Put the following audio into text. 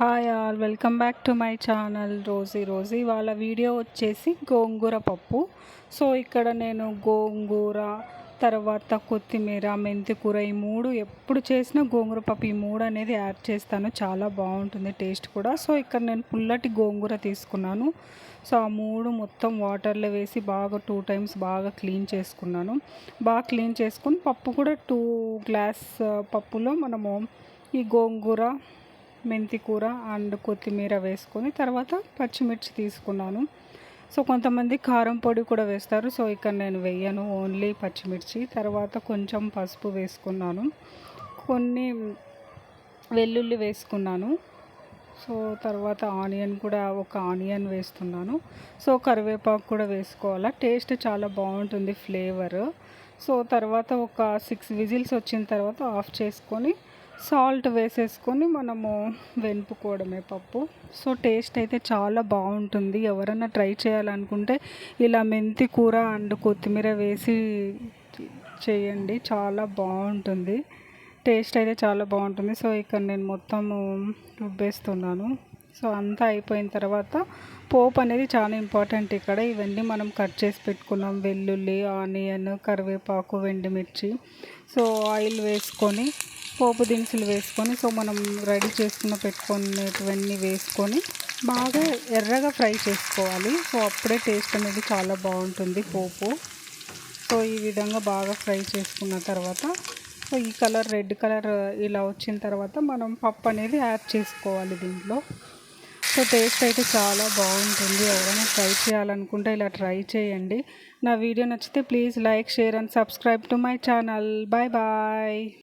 Hi all welcome back to my channel Rosy Rosy. వాళ్ళ video వచ్చేసి గోంగూర పప్పు. So ఇక్కడ నేను గోంగూర తర్వాత కొత్తిమీర మెంతి కూర ఈ మూడు ఎప్పుడు చేసినా గోంగూర పప్పు ఈ మూడు అనేది యాడ్ చేస్తాను. చాలా బాగుంటుంది టేస్ట్ కూడా. సో ఇక్కడ నేను పుల్లటి గోంగూర తీసుకున్నాను. సో ఆ మూడు మొత్తం వాటర్లో వేసి బాగా టూ టైమ్స్ బాగా క్లీన్ చేసుకున్నాను. బాగా క్లీన్ చేసుకుని పప్పు కూడా టూ గ్లాస్ పప్పులో మనము ఈ గోంగూర మెంతి కూర అండ్ కొత్తిమీర వేసుకొని తర్వాత పచ్చిమిర్చి తీసుకున్నాను. సో కొంతమంది కారం పొడి కూడా వేస్తారు. సో ఇక్కడ నేను వేయను ఓన్లీ పచ్చిమిర్చి. తర్వాత కొంచెం పసుపు వేసుకున్నాను. కొన్ని వెల్లుల్లి వేసుకున్నాను. సో తర్వాత ఆనియన్ కూడా ఒక ఆనియన్ వేస్తున్నాను. సో కరివేపాకు కూడా వేసుకోవాలా? టేస్ట్ చాలా బాగుంటుంది ఫ్లేవర్. సో తర్వాత ఒక సిక్స్ విజిల్స్ వచ్చిన తర్వాత ఆఫ్ చేసుకొని సాల్ట్ వేసేసుకొని మనము వెనుపుకోవడమే పప్పు. సో టేస్ట్ అయితే చాలా బాగుంటుంది. ఎవరైనా ట్రై చేయాలనుకుంటే ఇలా మెంతి కూర అండ్ కొత్తిమీర వేసి చేయండి. చాలా బాగుంటుంది. టేస్ట్ అయితే చాలా బాగుంటుంది. సో ఇక్కడ నేను మొత్తము రుబ్బేస్తున్నాను. సో అంతా అయిపోయిన తర్వాత పోపు అనేది చాలా ఇంపార్టెంట్ ఇక్కడ. ఇవన్నీ మనం కట్ చేసి పెట్టుకున్నాం. వెల్లుల్లి ఆనియన్ కరివేపాకు వెండిమిర్చి సో ఆయిల్ వేసుకొని పోపు దినుసులు వేసుకొని సో మనం రెడీ చేసుకున్న పెట్టుకునేటివన్నీ వేసుకొని బాగా ఎర్రగా ఫ్రై చేసుకోవాలి. సో అప్పుడే టేస్ట్ అనేది చాలా బాగుంటుంది పోపు. సో ఈ విధంగా బాగా ఫ్రై చేసుకున్న తర్వాత సో ఈ కలర్ రెడ్ కలర్ ఇలా వచ్చిన తర్వాత మనం పప్పు అనేది యాడ్ చేసుకోవాలి దీంట్లో. సో టేస్ట్ అయితే చాలా బాగుంటుంది. ఎవరైనా ట్రై చేయాలనుకుంటే ఇలా ట్రై చేయండి. నా వీడియో నచ్చితే please like share and subscribe to my channel. Bye bye.